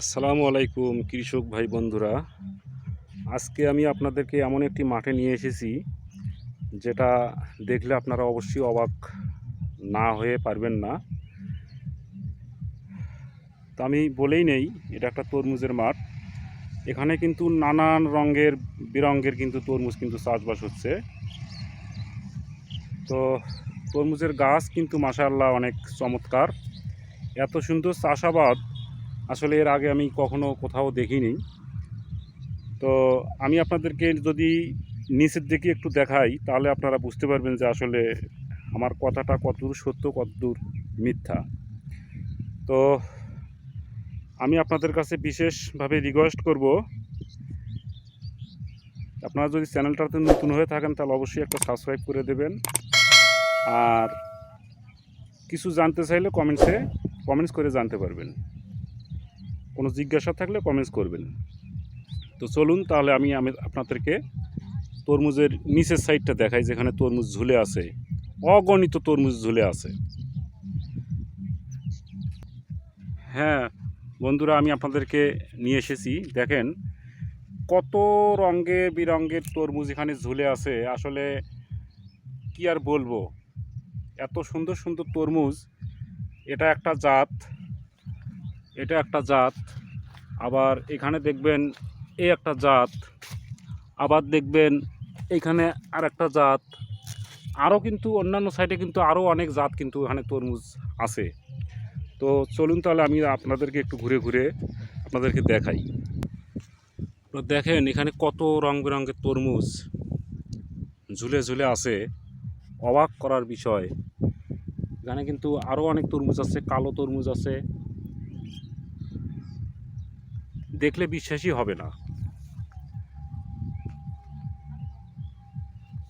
আসসালামু আলাইকুম কৃষক ভাই বন্ধুরা। আজকে আমি আপনাদেরকে এমন একটি মাঠে নিয়ে এসেছি, যেটা দেখলে আপনারা অবশ্যই অবাক না হয়ে পারবেন না। তো আমি বলেই নেই, এটা একটা তরমুজের মাঠ। এখানে কিন্তু নানান রঙের বিরঙ্গের কিন্তু তরমুজ কিন্তু চাষবাস হচ্ছে। তো তরমুজের গাছ কিন্তু মাশাআল্লাহ অনেক চমৎকার। এত সুন্দর চাষাবাদ আসলে এর আগে আমি কখনো কোথাও দেখিনি। তো আমি আপনাদেরকে যদি নিচের দিকে একটু দেখাই, তাহলে আপনারা বুঝতে পারবেন যে আসলে আমার কথাটা কতদূর সত্য, কতদূর মিথ্যা। তো আমি আপনাদের কাছে বিশেষভাবে রিকোয়েস্ট করব, আপনারা যদি চ্যানেলটাতে নতুন হয়ে থাকেন, তাহলে অবশ্যই একটা সাবস্ক্রাইব করে দেবেন। আর কিছু জানতে চাইলে কমেন্টসে কমেন্টস করে জানতে পারবেন। কোনো জিজ্ঞাসা থাকলে কমেন্টস করবেন। তো চলুন তাহলে আমি আমি আপনাদেরকে তরমুজের নিচের সাইডটা দেখাই, যেখানে তরমুজ ঝুলে আছে। অগণিত তরমুজ ঝুলে আছে। হ্যাঁ বন্ধুরা, আমি আপনাদেরকে নিয়ে এসেছি। দেখেন, কত রঙের বিরঙ্গের তরমুজ এখানে ঝুলে আছে। আসলে কি আর বলব? এত সুন্দর সুন্দর তরমুজ, এটা একটা জাত। এটা একটা জাত। আবার এখানে দেখবেন এই একটা জাত, আবার দেখবেন এখানে আর একটা জাত। আরও কিন্তু অন্যান্য সাইডে কিন্তু আরও অনেক জাত কিন্তু এখানে তরমুজ আছে। তো চলুন তাহলে আমি আপনাদেরকে একটু ঘুরে ঘুরে আপনাদেরকে দেখাই। তো দেখেন এখানে কত রং বেরঙের তরমুজ ঝুলে ঝুলে আছে। অবাক করার বিষয়। এখানে কিন্তু আরও অনেক তরমুজ আছে, কালো তরমুজ আছে। দেখলে বিশ্বাসই হবে না।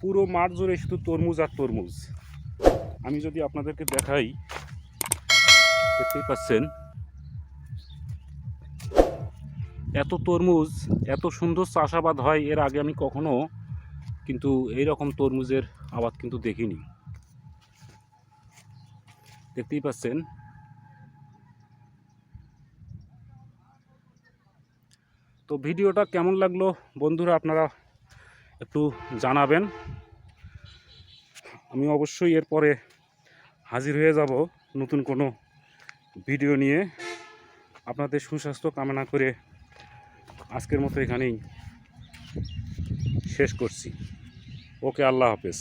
পুরো মাঠ জুড়ে শুধু তরমুজ আর তরমুজ। আমি যদি আপনাদেরকে দেখাই, দেখতেই পাচ্ছেন, এত তরমুজ, এত সুন্দর চাষাবাদ হয়, এর আগে আমি কখনো কিন্তু এই রকম তরমুজের আবাদ কিন্তু দেখিনি। দেখতেই পাচ্ছেন তো ভিডিওটা কেমন লাগল বন্ধুরা আপনারা একটু জানাবেন। আমি অবশ্যই এরপরে হাজির হয়ে যাব নতুন কোনো ভিডিও নিয়ে। আপনাদের সুস্বাস্থ্য কামনা করে আজকের মতো এখানেই শেষ করছি। ওকে, আল্লাহ হাফেজ।